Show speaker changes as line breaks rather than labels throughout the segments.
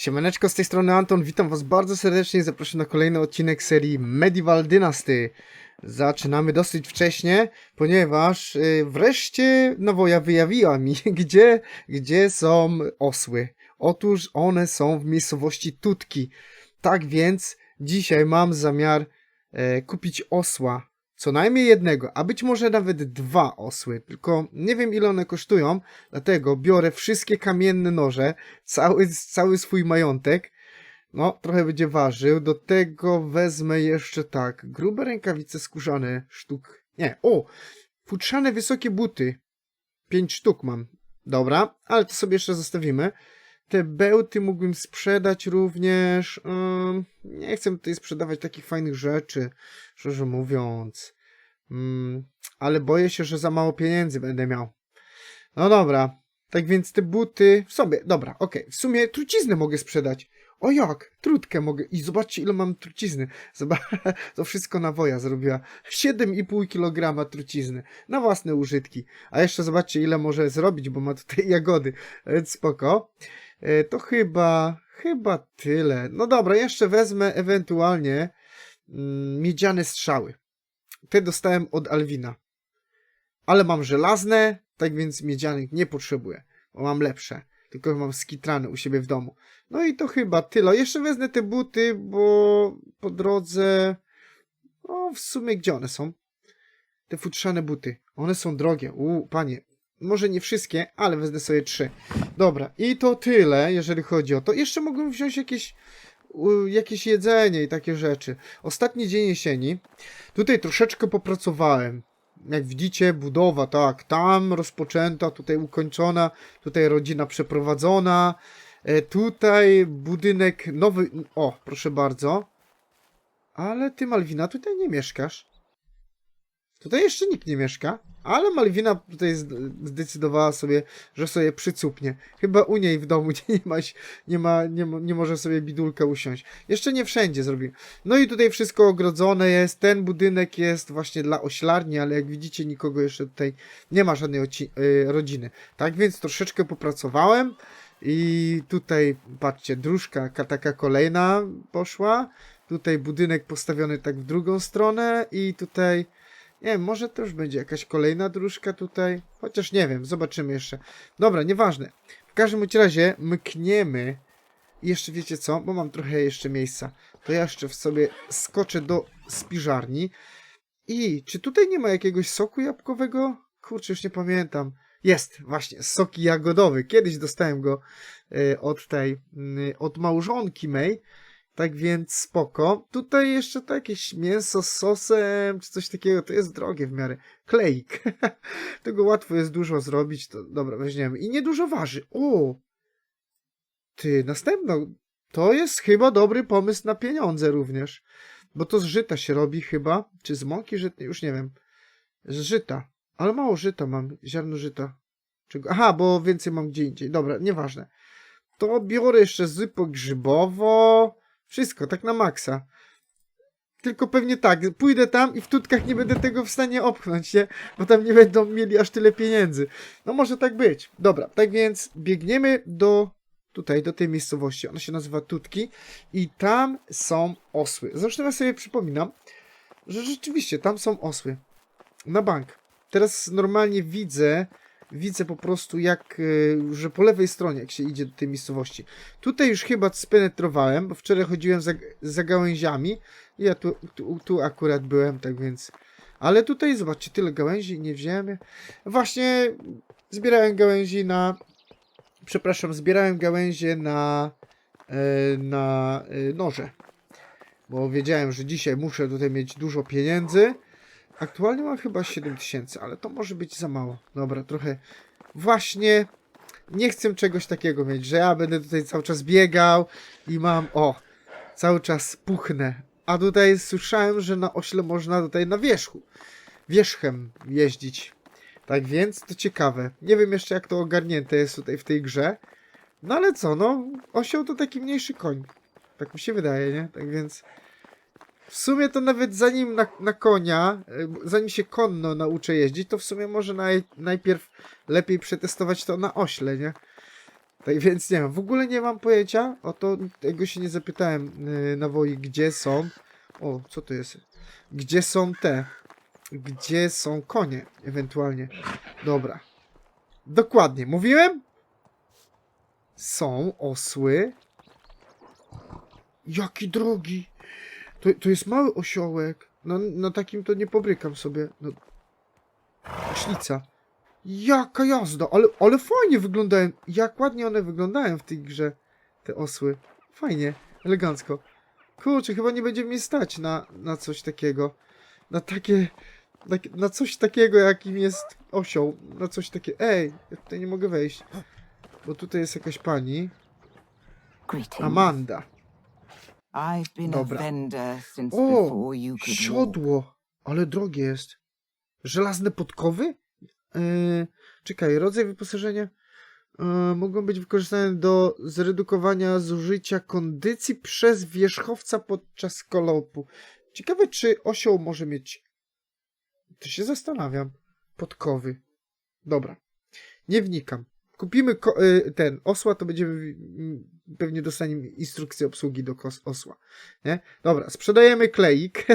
Siemaneczko, z tej strony Anton, witam was bardzo serdecznie zapraszam na kolejny odcinek serii Medieval Dynasty. Zaczynamy dosyć wcześnie, ponieważ y, wreszcie nawoja wyjawiła mi, gdzie, gdzie są osły. Otóż one są w miejscowości Tutki. Tak więc dzisiaj mam zamiar e, kupić osła. Co najmniej jednego, a być może nawet dwa osły. Tylko nie wiem ile one kosztują, dlatego biorę wszystkie kamienne noże, cały, cały swój majątek. No, trochę będzie ważył. Do tego wezmę jeszcze tak, grube rękawice skórzane, sztuk. Nie, o! Futrzane wysokie buty. Pięć sztuk mam. Dobra, ale to sobie jeszcze zostawimy. Te bełty mógłbym sprzedać również. Ym, nie chcę tutaj sprzedawać takich fajnych rzeczy, szczerze mówiąc. Ym, ale boję się, że za mało pieniędzy będę miał. No dobra. Tak więc te buty w sobie. Dobra, okej. W sumie truciznę mogę sprzedać. O jak? Trutkę mogę. I zobaczcie, ile mam trucizny. Zobacz, to wszystko nawoja zrobiła. 7,5 kg trucizny. Na własne użytki. A jeszcze zobaczcie, ile może zrobić, bo ma tutaj jagody. Więc spoko. E, To chyba, chyba tyle. No dobra, jeszcze wezmę ewentualnie mm, miedziane strzały. Te dostałem od Alwina. Ale mam żelazne, tak więc miedzianych nie potrzebuję, bo mam lepsze. Tylko mam skitrane u siebie w domu. No i to chyba tyle. Jeszcze wezmę te buty, bo po drodze... No, w sumie gdzie one są? Te futrzane buty. One są drogie. U, panie. Może nie wszystkie, ale wezmę sobie trzy. Dobra, i to tyle, jeżeli chodzi o to. Jeszcze mogłem wziąć jakieś, jakieś jedzenie i takie rzeczy. Ostatni dzień jesieni. Tutaj troszeczkę popracowałem. Jak widzicie, budowa, tak, tam rozpoczęta, tutaj ukończona, tutaj rodzina przeprowadzona. E, tutaj budynek nowy. O, proszę bardzo. Ale ty, Malwina, tutaj nie mieszkasz. Tutaj jeszcze nikt nie mieszka, ale Malwina tutaj zd- zdecydowała sobie, że sobie przycupnie. Chyba u niej w domu nie ma, nie ma, nie, nie może sobie bidulka usiąść. Jeszcze nie wszędzie zrobił. No i tutaj wszystko ogrodzone jest. Ten budynek jest właśnie dla oślarni, ale jak widzicie, nikogo jeszcze tutaj nie ma żadnej y, rodziny. Tak więc troszeczkę popracowałem. I tutaj, patrzcie, dróżka ka- taka kolejna poszła. Tutaj budynek postawiony tak w drugą stronę i tutaj, nie wiem, może to już będzie jakaś kolejna dróżka tutaj. Chociaż nie wiem, zobaczymy jeszcze. Dobra, nieważne. W każdym razie mkniemy. I jeszcze wiecie co, bo mam trochę jeszcze miejsca. To ja jeszcze w sobie skoczę do spiżarni. I czy tutaj nie ma jakiegoś soku jabłkowego? Kurczę, już nie pamiętam. Jest, właśnie, soki jagodowy. Kiedyś dostałem go y, od tej, y, od małżonki mej. Tak więc spoko. Tutaj jeszcze to jakieś mięso z sosem, czy coś takiego, to jest drogie w miarę. Kleik. Tego łatwo jest dużo zrobić, to dobra, weźmiemy. I niedużo waży. O! Ty, następno. To jest chyba dobry pomysł na pieniądze również. Bo to z żyta się robi chyba. Czy z mąki żytnej? Już nie wiem. Z żyta. Ale mało żyta mam. Ziarno żyta. Czego? Aha, bo więcej mam gdzie indziej. Dobra, nieważne. To biorę jeszcze zupę grzybowo. Wszystko, tak na maksa. Tylko pewnie tak, pójdę tam i w tutkach nie będę tego w stanie opchnąć, nie? Bo tam nie będą mieli aż tyle pieniędzy. No może tak być. Dobra, tak więc biegniemy do tutaj, do tej miejscowości. Ona się nazywa Tutki i tam są osły. Zresztą ja sobie przypominam, że rzeczywiście tam są osły. Na bank. Teraz normalnie widzę, widzę po prostu jak, y, że po lewej stronie, jak się idzie do tej miejscowości. Tutaj już chyba spenetrowałem, bo wczoraj chodziłem za, za gałęziami i ja tu, tu, tu akurat byłem, tak więc... Ale tutaj, zobaczcie, tyle gałęzi nie wziąłem. Właśnie zbierałem gałęzi na... Przepraszam, zbierałem gałęzie na... e, na e, noże. Bo wiedziałem, że dzisiaj muszę tutaj mieć dużo pieniędzy. Aktualnie mam chyba 7000, ale to może być za mało. Dobra, trochę. Właśnie nie chcę czegoś takiego mieć, że ja będę tutaj cały czas biegał i mam. O, cały czas puchnę. A tutaj słyszałem, że na ośle można tutaj na wierzchu. Wierzchem jeździć. Tak więc to ciekawe. Nie wiem jeszcze jak to ogarnięte jest tutaj w tej grze. No ale co, no, osioł to taki mniejszy koń. Tak mi się wydaje, nie? Tak więc. W sumie to nawet zanim na, na konia, y, zanim się konno nauczę jeździć, to w sumie może naj, najpierw lepiej przetestować to na ośle, nie? Tak więc nie wiem, w ogóle nie mam pojęcia. O to tego się nie zapytałem yy, na woi, gdzie są. O, co to jest? Gdzie są te? Gdzie są konie, ewentualnie. Dobra. Dokładnie, mówiłem? Są osły. Jaki drogi. To, to jest mały osiołek. No, na takim to nie pobrykam sobie. No. Szlica. Jaka jazda, ale, ale fajnie wyglądają. Jak ładnie one wyglądają w tej grze. Te osły. Fajnie, elegancko. Kurczę, chyba nie będzie mnie stać na, na coś takiego. Na takie... Na, na coś takiego, jakim jest osioł. Na coś takiego. Ej, ja tutaj nie mogę wejść. Bo tutaj jest jakaś pani. Amanda.
I've been
Dobra.
a vendor since
O,
before you could walk.
Siodło, ale drogie jest. Żelazne podkowy? Yy, czekaj, rodzaj wyposażenia yy, mogą być wykorzystane do zredukowania zużycia kondycji przez wierzchowca podczas kolopu. Ciekawe, czy osioł może mieć. To się zastanawiam. Podkowy. Dobra. Nie wnikam. Kupimy yy, ten osła, to będziemy pewnie dostaniemy instrukcję obsługi do osła. Nie? Dobra, sprzedajemy kleik.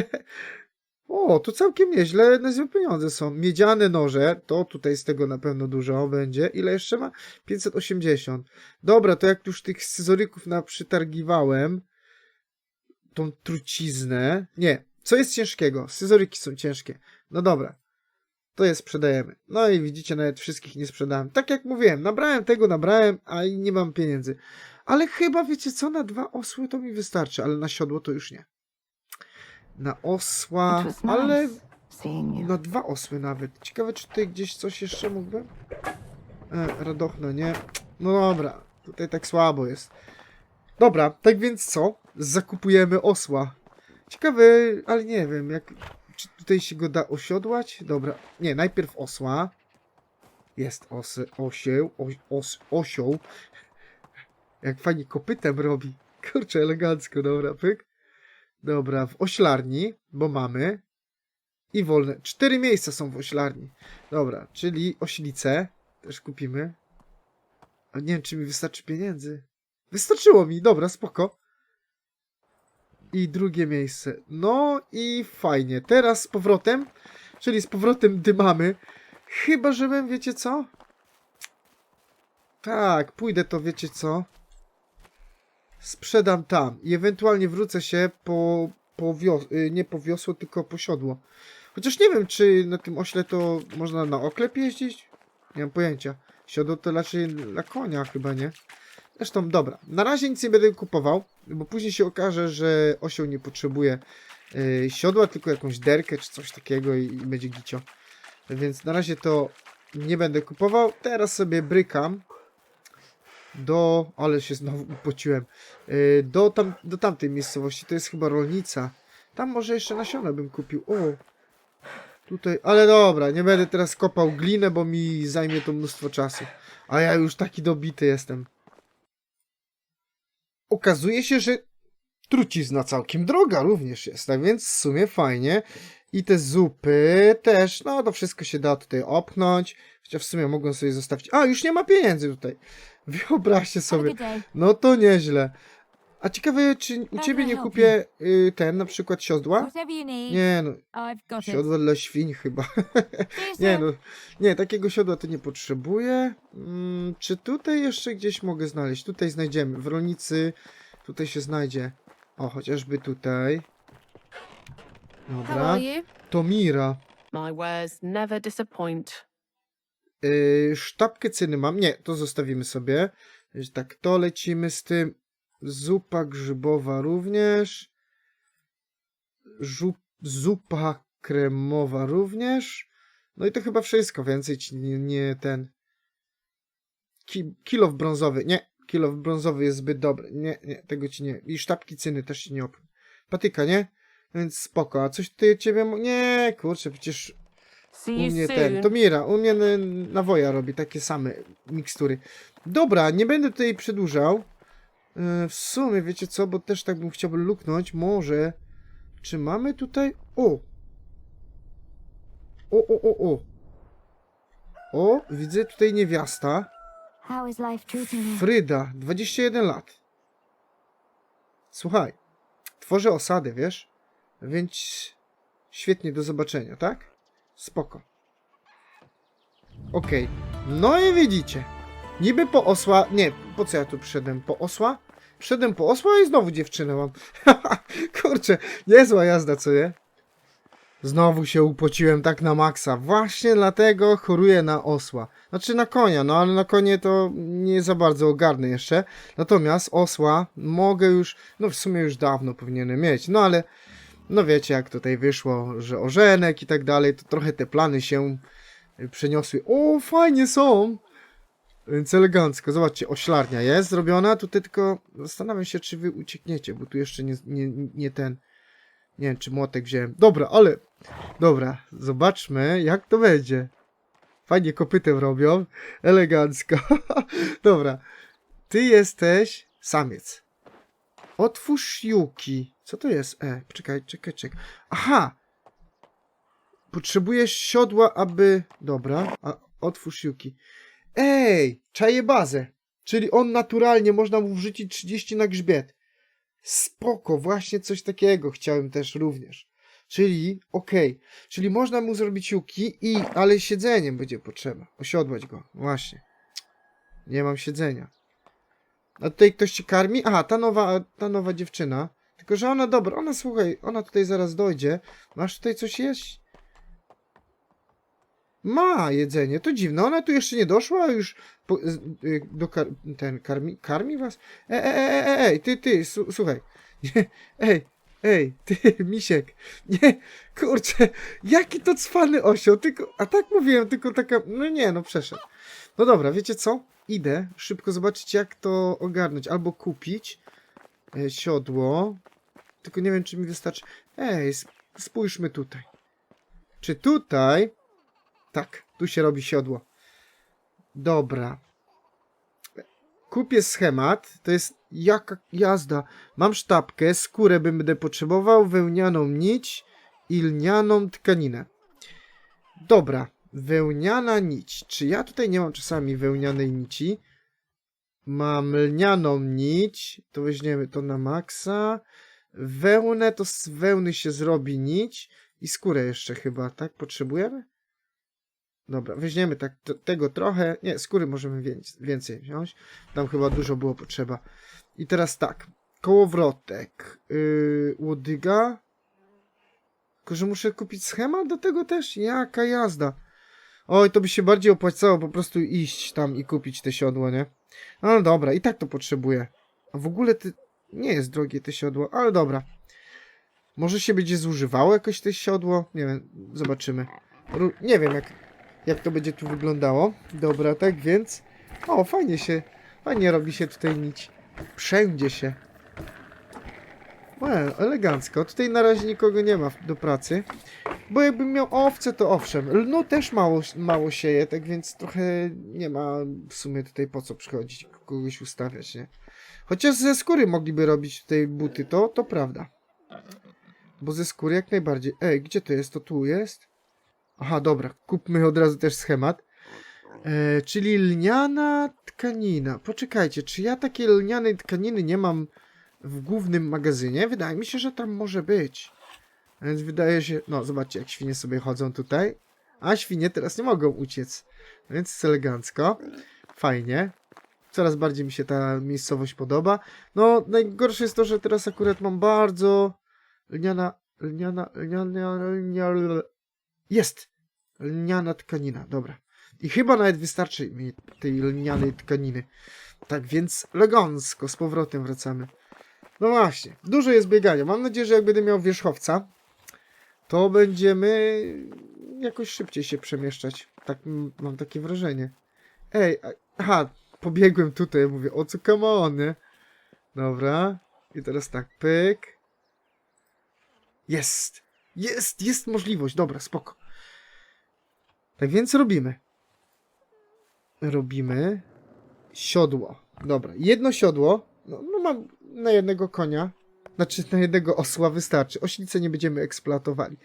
O, to całkiem nieźle, niezłe pieniądze są. Miedziane noże, to tutaj z tego na pewno dużo będzie. Ile jeszcze ma? 580. Dobra, to jak już tych scyzoryków na przytargiwałem, tą truciznę. Nie, co jest ciężkiego? Scyzoryki są ciężkie. No dobra, to je sprzedajemy. No i widzicie, nawet wszystkich nie sprzedałem. Tak jak mówiłem, nabrałem tego, nabrałem, a i nie mam pieniędzy. Ale chyba, wiecie co, na dwa osły to mi wystarczy, ale na siodło to już nie. Na osła, ale na dwa osły nawet. Ciekawe, czy tutaj gdzieś coś jeszcze mógłbym? E, radochno, nie? No dobra, tutaj tak słabo jest. Dobra, tak więc co? Zakupujemy osła. Ciekawe, ale nie wiem, jak... Czy tutaj się go da osiodłać? Dobra, nie, najpierw osła. Jest osy, osieł, os, os, osioł. Jak fajnie kopytem robi. Kurczę, elegancko, dobra, pyk. Dobra, w oślarni, bo mamy. I wolne. Cztery miejsca są w oślarni. Dobra, czyli oślicę też kupimy. A nie wiem, czy mi wystarczy pieniędzy. Wystarczyło mi, dobra, spoko. I drugie miejsce. No i fajnie. Teraz z powrotem, czyli z powrotem dymamy. Chyba, żebym, wiecie co? Tak, pójdę to, wiecie co? Sprzedam tam i ewentualnie wrócę się po, po wios- y, nie po wiosło, tylko po siodło. Chociaż nie wiem, czy na tym ośle to można na oklep jeździć? Nie mam pojęcia. Siodło to raczej na konia chyba, nie? Zresztą, dobra. Na razie nic nie będę kupował, bo później się okaże, że osioł nie potrzebuje y, siodła, tylko jakąś derkę czy coś takiego i, i będzie gicio. Więc na razie to nie będę kupował. Teraz sobie brykam do... Ale się znowu upociłem. Y, do, tam, do tamtej miejscowości. To jest chyba rolnica. Tam może jeszcze nasiona bym kupił. O! Tutaj, ale dobra, nie będę teraz kopał glinę, bo mi zajmie to mnóstwo czasu. A ja już taki dobity jestem. Okazuje się, że trucizna całkiem droga również jest, tak więc w sumie fajnie. I te zupy też, no to wszystko się da tutaj opchnąć. Chociaż w sumie mogą sobie zostawić. A, już nie ma pieniędzy tutaj. Wyobraźcie sobie. No to nieźle. A ciekawe, czy u ciebie nie kupię y, ten, na przykład siodła? Nie no, siodła dla świń chyba. Nie no, nie, takiego siodła to nie potrzebuję. Mm, czy tutaj jeszcze gdzieś mogę znaleźć? Tutaj znajdziemy. W rolnicy tutaj się znajdzie. O, chociażby tutaj. Dobra. To Mira.
My wares never disappoint.
Yy, sztabkę cyny mam. Nie, to zostawimy sobie. Tak, to lecimy z tym. Zupa grzybowa również. Zupa kremowa również. No i to chyba wszystko. Więcej ci nie, nie ten. Ki- kilow brązowy. Nie, kilow brązowy jest zbyt dobry. Nie, nie, tego ci nie. I sztabki cyny też ci nie op. Patyka, nie? Więc spoko. A coś tutaj ciebie. Nie, kurczę, przecież u mnie ten, to Mira, u mnie nawoja robi takie same mikstury. Dobra, nie będę tutaj przedłużał. E, W sumie, wiecie co, bo też tak bym chciał luknąć, może... Czy mamy tutaj... O! O, o, o, o! O, widzę tutaj niewiasta. Fryda, 21 lat. Słuchaj, tworzę osady, wiesz? Więc świetnie, do zobaczenia, tak? Spoko. Okej. No i widzicie. Niby po osła... Nie, po co ja tu przyszedłem? Po osła? Przyszedłem po osła i znowu dziewczynę mam. Kurczę, niezła jazda, co nie? Znowu się upociłem tak na maksa. Właśnie dlatego choruję na osła. Znaczy na konia, no ale na konie to nie za bardzo ogarnę jeszcze. Natomiast osła mogę już, no w sumie już dawno powinienem mieć. No ale, no wiecie jak tutaj wyszło, że ożenek i tak dalej, to trochę te plany się przeniosły. O, fajnie są! Więc elegancko. Zobaczcie, oślarnia jest zrobiona. Tutaj tylko zastanawiam się, czy wy uciekniecie, bo tu jeszcze nie, nie, nie ten... Nie wiem, czy młotek wziąłem. Dobra, ale... Dobra, zobaczmy, jak to będzie. Fajnie kopytem robią. Elegancko. Dobra. Ty jesteś samiec. Otwórz Yuki. Co to jest? E, czekaj, czekaj, czekaj. Aha! Potrzebujesz siodła, aby... Dobra, a otwórz Yuki. Ej, czaję bazę. Czyli on naturalnie, można mu wrzucić 30 na grzbiet. Spoko, właśnie coś takiego chciałem też również. Czyli, okej, czyli można mu zrobić juki i, ale siedzeniem będzie potrzeba. Osiodłać go, właśnie. Nie mam siedzenia. A tutaj ktoś ci karmi? Aha, ta nowa, ta nowa dziewczyna. Tylko, że ona, dobra, ona, słuchaj, ona tutaj zaraz dojdzie. Masz tutaj coś jeść? Ma jedzenie, to dziwne. Ona tu jeszcze nie doszła, już po, y, do kar, ten, karmi, karmi was? E, e, e, e, ej, ty, ty, su, słuchaj. Ej, ej, ty, misiek. Nie, kurczę, jaki to cwany osioł, tylko, a tak mówiłem, tylko taka, no nie, no przeszedł. No dobra, wiecie co? Idę szybko zobaczyć, jak to ogarnąć. Albo kupić e, siodło, tylko nie wiem, czy mi wystarczy. Ej, sp- spójrzmy tutaj. Czy tutaj... Tak, tu się robi siodło. Dobra. Kupię schemat. To jest jaka jazda. Mam sztabkę, skórę będę potrzebował, wełnianą nić i lnianą tkaninę. Dobra, wełniana nić. Czy ja tutaj nie mam czasami wełnianej nici? Mam lnianą nić. To weźmiemy to na maksa. Wełnę, to z wełny się zrobi nić. I skórę jeszcze chyba, tak? Potrzebujemy? Dobra, weźmiemy tak, tego trochę. Nie, skóry możemy wię- więcej wziąć. Tam chyba dużo było potrzeba. I teraz tak. Kołowrotek. Yy, łodyga. Tylko, że muszę kupić schemat do tego też? Jaka jazda. Oj, to by się bardziej opłacało po prostu iść tam i kupić te siodło, nie? No dobra, i tak to potrzebuję. A w ogóle ty... nie jest drogie te siodło, ale dobra. Może się będzie zużywało jakoś te siodło? Nie wiem, zobaczymy. Nie wiem, jak, jak to będzie tu wyglądało. Dobra, tak więc... O, fajnie się... Fajnie robi się tutaj nić. Wszędzie się. Well, elegancko. Tutaj na razie nikogo nie ma do pracy. Bo jakbym miał owce, to owszem. Lnu też mało, mało sieje, tak więc trochę nie ma w sumie tutaj po co przychodzić, kogoś ustawiać, nie? Chociaż ze skóry mogliby robić tutaj buty, to, to prawda. Bo ze skóry jak najbardziej. Ej, gdzie to jest? To tu jest? Aha, dobra, kupmy od razu też schemat. E, czyli lniana tkanina. Poczekajcie, czy ja takiej lnianej tkaniny nie mam w głównym magazynie? Wydaje mi się, że tam może być. Więc wydaje się, no zobaczcie jak świnie sobie chodzą tutaj. A świnie teraz nie mogą uciec. Więc jest elegancko. Fajnie. Coraz bardziej mi się ta miejscowość podoba. No najgorsze jest to, że teraz akurat mam bardzo lniana, lniana, lniana, lniana, jest! Lniana tkanina, dobra. I chyba nawet wystarczy mi tej lnianej tkaniny. Tak więc elegancko z powrotem wracamy. No właśnie, dużo jest biegania. Mam nadzieję, że jak będę miał wierzchowca, to będziemy jakoś szybciej się przemieszczać. Tak mam takie wrażenie. Ej, aha, pobiegłem tutaj, mówię, o co come on, nie? Dobra. I teraz tak, pyk. Jest! Jest, jest możliwość, dobra, spoko. Tak więc robimy. Robimy siodło. Dobra, jedno siodło. No, no mam na jednego konia. Znaczy na jednego osła wystarczy. Oślicę nie będziemy eksploatowali.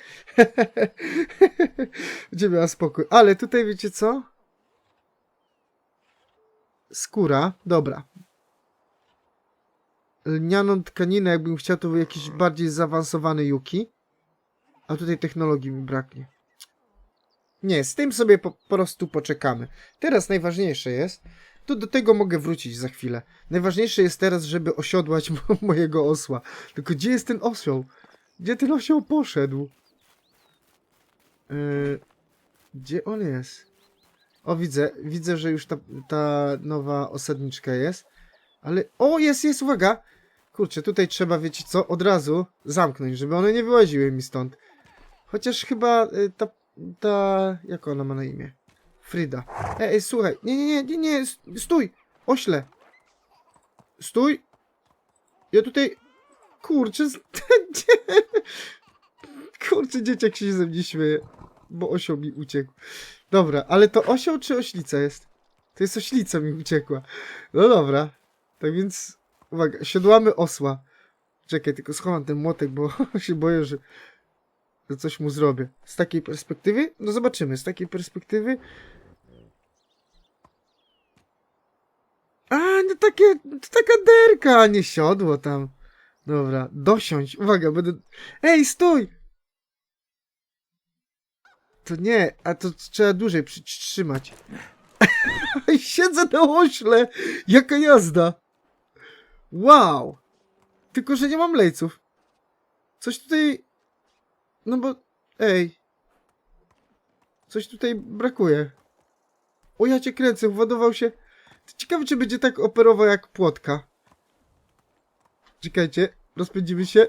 Będziemy miała spokój. Ale tutaj wiecie co? skóra, dobra. Lnianą tkaninę, jakbym chciał, to jakiś bardziej zaawansowany Yuki. A tutaj technologii mi braknie. Nie, z tym sobie po, prostu poczekamy. Teraz najważniejsze jest, to do tego mogę wrócić za chwilę. Najważniejsze jest teraz, żeby osiodłać mo- mojego osła. Tylko gdzie jest ten osioł? Gdzie ten osioł poszedł? Yy, gdzie on jest? O, widzę, widzę, że już ta, ta nowa osadniczka jest. Ale, o, jest, jest, uwaga! Kurczę, tutaj trzeba, wiecie co, od razu zamknąć, żeby one nie wyłaziły mi stąd. Chociaż chyba y, ta, ta, jak ona ma na imię? Frida. Ej, ej, słuchaj, nie, nie, nie, nie, nie, stój! Ośle! Stój! Ja tutaj, kurczę? Kurczę, dzieciak się ze mnie śmieje, bo osioł mi uciekł. Dobra, ale to osioł czy oślica jest? To jest oślica mi uciekła. No dobra. Tak więc, uwaga, siodłamy osła. Czekaj, tylko schowam ten młotek, bo się boję, że, że coś mu zrobię. Z takiej perspektywy? No zobaczymy, z takiej perspektywy. A, no takie, taka derka, nie siodło tam. Dobra, dosiądź, uwaga, będę... Ej, stój! To nie, a to trzeba dłużej przytrzymać. Siedzę na ośle! Jaka jazda! Wow! Tylko, że nie mam lejców. Coś tutaj... No bo... Ej. Coś tutaj brakuje. O, ja cię kręcę, władował się... Ciekawe, czy będzie tak operował jak płotka. Czekajcie, rozpędzimy się.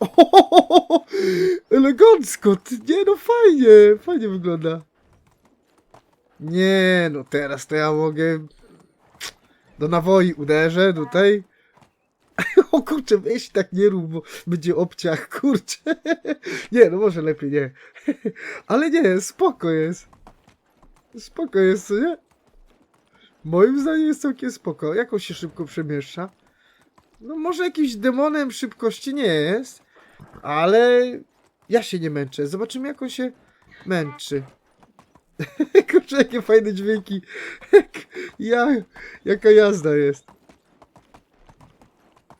O, elegancko! Nie no, fajnie, fajnie wygląda. Nie, no teraz to ja mogę... Do nawoi uderzę tutaj. O kurczę, weź tak nie rób, bo będzie obciach, kurczę. Nie, no może lepiej nie. Ale nie, spoko jest. Spoko jest, nie? Moim zdaniem jest całkiem spoko. Jak on się szybko przemieszcza? No może jakimś demonem szybkości nie jest, ale ja się nie męczę. Zobaczymy jak on się męczy. Kurczę, jakie fajne dźwięki. Ja, jaka jazda jest.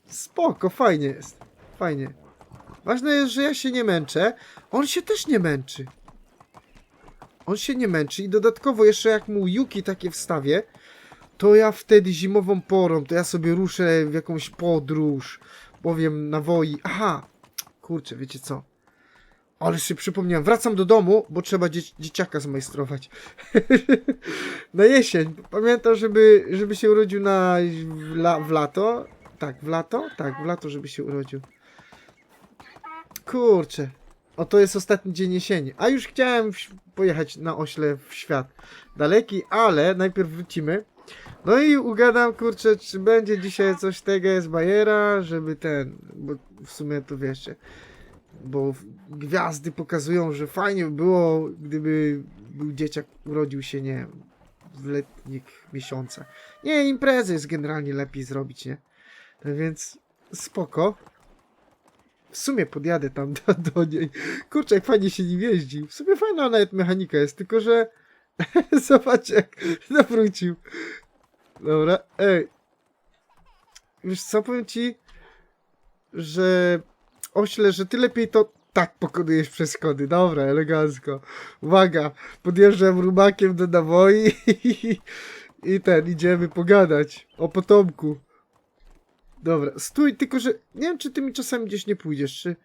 Spoko, fajnie jest. Fajnie. Ważne jest, że ja się nie męczę. On się też nie męczy. On się nie męczy i dodatkowo jeszcze jak mu Yuki takie wstawię, to ja wtedy zimową porą, to ja sobie ruszę w jakąś podróż, powiem na woi. Aha, kurczę, wiecie co? Ale sobie przypomniałem, wracam do domu, bo trzeba dzie dzieciaka zmajstrować. na jesień. Pamiętam, żeby, żeby się urodził na, w, la, w lato. Tak, w lato? Tak, w lato, żeby się urodził. Kurczę. O, to jest ostatni dzień jesieni. A już chciałem pojechać na ośle w świat daleki, ale najpierw wrócimy. No i ugadam, kurczę, czy będzie dzisiaj coś tego z Bajera, żeby ten, bo w sumie to wiecie, bo gwiazdy pokazują, że fajnie by było, gdyby był dzieciak, urodził się, nie w letnich miesiącach. Nie, imprezy jest generalnie lepiej zrobić, nie? Więc spoko. W sumie podjadę tam do, do niej. Kurczę, jak fajnie się nim jeździ. W sumie fajna nawet mechanika jest, tylko że zobacz jak nawrócił. Dobra, ej. Wiesz co, powiem ci, że ośle, że ty lepiej to tak pokonujesz przeszkody. Dobra, elegancko. Uwaga, podjeżdżam rumakiem do nawoi i, i ten, idziemy pogadać o potomku. Dobra, stój, tylko że nie wiem, czy ty mi czasami gdzieś nie pójdziesz, czy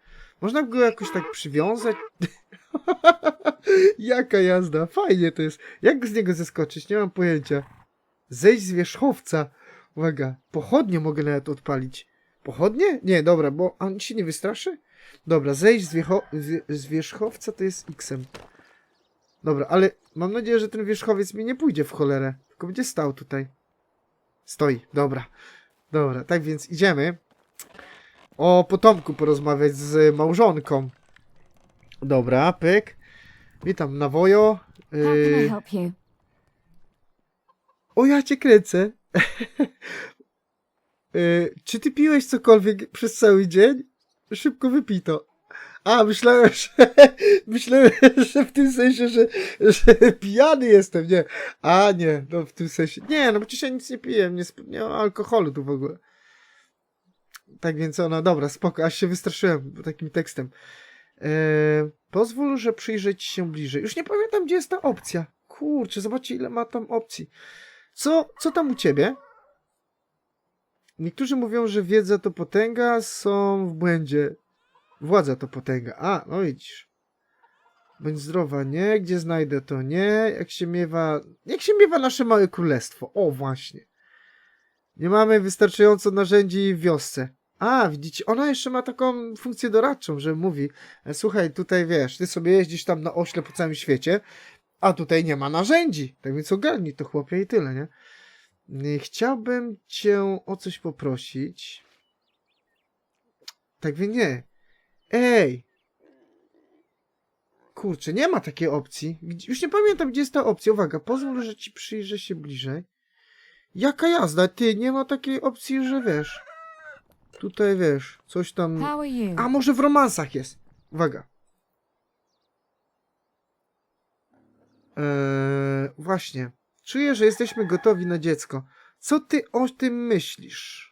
można go jakoś tak przywiązać? Jaka jazda, fajnie to jest. Jak z niego zeskoczyć? Nie mam pojęcia. Zejść z wierzchowca. Uwaga, pochodnie mogę nawet odpalić. Pochodnie? Nie, dobra, bo on się nie wystraszy? Dobra, zejść z, z, z wierzchowca to jest X-em. Dobra, ale mam nadzieję, że ten wierzchowiec mi nie pójdzie w cholerę. Tylko będzie stał tutaj. Stoi, dobra. Dobra, tak więc idziemy o potomku porozmawiać z małżonką. Dobra, pyk. Witam na wojo.
How can I
Yy,
help you?
o, ja cię kręcę. Yy, czy ty piłeś cokolwiek przez cały dzień? Szybko wypij to. A, myślałem, że, myślałem, że w tym sensie, że, że pijany jestem, nie. A, nie, no w tym sensie, nie, no przecież ja nic nie piję, nie, nie mam alkoholu tu w ogóle. Tak więc ona, dobra, spoko, aż się wystraszyłem takim tekstem. Eee, pozwól, że przyjrzę ci się bliżej. Już nie pamiętam, gdzie jest ta opcja. Kurczę, zobaczcie, ile ma tam opcji. Co, co tam u ciebie? Niektórzy mówią, że wiedza to potęga, są w błędzie. Władza to potęga. A, no widzisz. Bądź zdrowa, nie? Gdzie znajdę to, nie? Jak się miewa... Jak się miewa nasze małe królestwo? O, właśnie. Nie mamy wystarczająco narzędzi w wiosce. A, widzicie, ona jeszcze ma taką funkcję doradczą, że mówi, e, słuchaj, tutaj wiesz, ty sobie jeździsz tam na ośle po całym świecie, a tutaj nie ma narzędzi. Tak więc ogarnij to chłopie i tyle, nie? Nie, Chciałbym cię o coś poprosić. Tak więc nie. Ej! Kurczę, nie ma takiej opcji. Już nie pamiętam, gdzie jest ta opcja. Uwaga, pozwól, że ci przyjrzę się bliżej. Jaka jazda? Ty, nie ma takiej opcji, że wiesz. Tutaj wiesz, coś tam. A może w romansach jest? Uwaga. Eee, właśnie. Czuję, że jesteśmy gotowi na dziecko. Co ty o tym myślisz?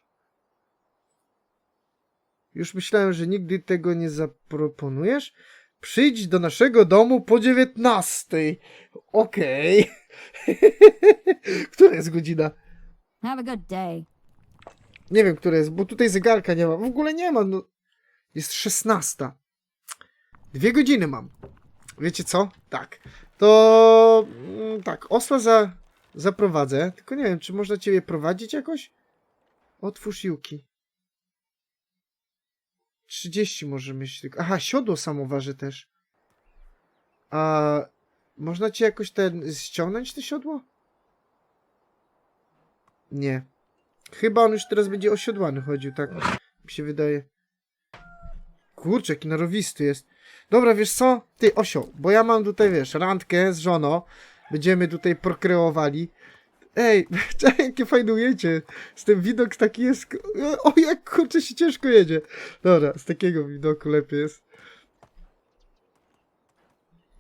Już myślałem, że nigdy tego nie zaproponujesz. Przyjdź do naszego domu po dziewiętnastej. Okej. Która jest godzina?
Have a good day.
Nie wiem, która jest, bo tutaj zegarka nie ma. W ogóle nie ma. No. Jest 16. Dwie godziny mam. Wiecie co? Tak. To mm, tak, osła za, zaprowadzę. Tylko nie wiem, czy można ciebie prowadzić jakoś? Otwórz Yuki. 30 może mieć tylko. Aha, siodło samo waży też. A można ci jakoś ten ściągnąć te siodło? Nie. Chyba on już teraz będzie osiodłany chodził, tak mi się wydaje. Kurczę, jaki narowisty jest. Dobra, wiesz co? Ty, osioł, bo ja mam tutaj, wiesz, randkę z żoną. Będziemy tutaj prokreowali. Ej, jakie fajne ujęcie. Z tym widok taki jest... O, jak kurczę się ciężko jedzie. Dobra, z takiego widoku lepiej jest.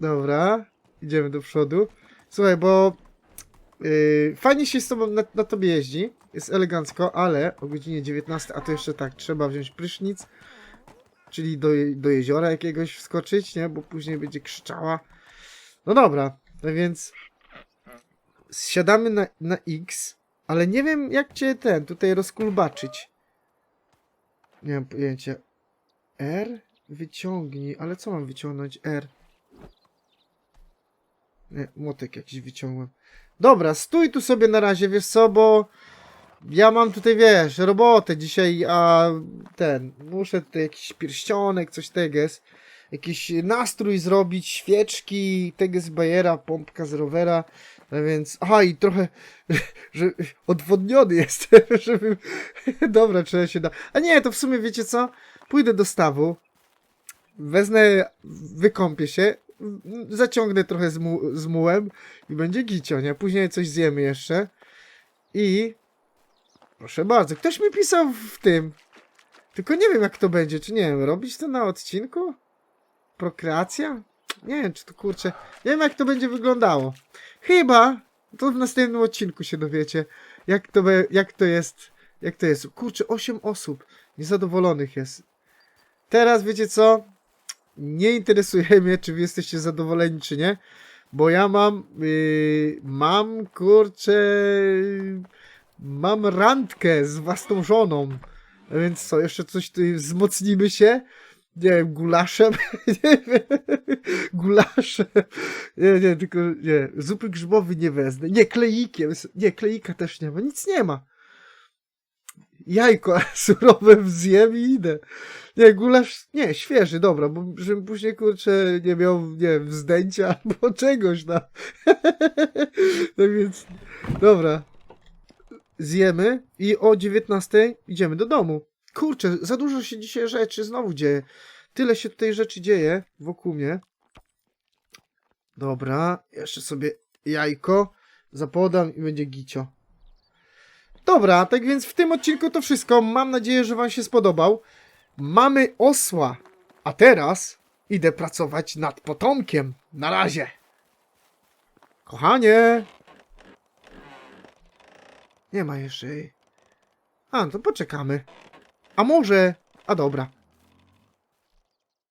Dobra, idziemy do przodu. Słuchaj, bo Yy, fajnie się z tobą na, na tobie jeździ, jest elegancko, ale o godzinie 19, a to jeszcze tak, trzeba wziąć prysznic, czyli do, do jeziora jakiegoś wskoczyć, nie, bo później będzie krzyczała. No dobra, no więc siadamy na, na X, ale nie wiem jak cię ten, tutaj rozkulbaczyć. Nie mam pojęcia. R? Wyciągnij, ale co mam wyciągnąć? R. Nie, młotek jakiś wyciągłem. Dobra, stój tu sobie na razie, wiesz co, bo ja mam tutaj, wiesz, robotę dzisiaj, a ten, muszę tutaj jakiś pierścionek, coś teges, jakiś nastrój zrobić, świeczki, teges Bayera, pompka z rowera, więc, aha i trochę, że odwodniony jestem, żeby, dobra, trzeba się da, a nie, to w sumie wiecie co, pójdę do stawu, wezmę, wykąpię się, zaciągnę trochę z, mu, z mułem, i będzie gicio, nie? Później coś zjemy jeszcze. I... Proszę bardzo, ktoś mi pisał w tym. Tylko nie wiem jak to będzie, czy nie wiem, robić to na odcinku? Prokreacja? Nie wiem, czy to kurczę... Nie wiem jak to będzie wyglądało. Chyba to w następnym odcinku się dowiecie, jak to, be, jak to jest... Jak to jest? Kurczę, 8 osób niezadowolonych jest. Teraz wiecie co? Nie interesuje mnie, czy wy jesteście zadowoleni, czy nie. Bo ja mam, yy, mam kurczę, mam randkę z własną żoną. Więc co, jeszcze coś tu wzmocnimy się? Nie wiem, gulaszem? nie wiem, gulaszem. Nie, nie, tylko, nie, zupy grzybowy nie wezmę. Nie, kleikiem, nie, kleika też nie ma, nic nie ma. Jajko surowe zjem i idę. Nie, gulasz, nie, świeży, dobra, bo żebym później, kurczę, nie miał, nie wiem, wzdęcia albo czegoś tam. no więc, dobra. Zjemy i o 19 idziemy do domu. Kurczę, za dużo się dzisiaj rzeczy znowu dzieje. Tyle się tutaj rzeczy dzieje wokół mnie. Dobra, jeszcze sobie jajko zapodam i będzie gicio. Dobra, tak więc w tym odcinku to wszystko. Mam nadzieję, że Wam się spodobał. Mamy osła. A teraz Idę pracować nad potomkiem. Na razie. Kochanie! Nie ma jeszcze jej. A, no to poczekamy. A może... A dobra.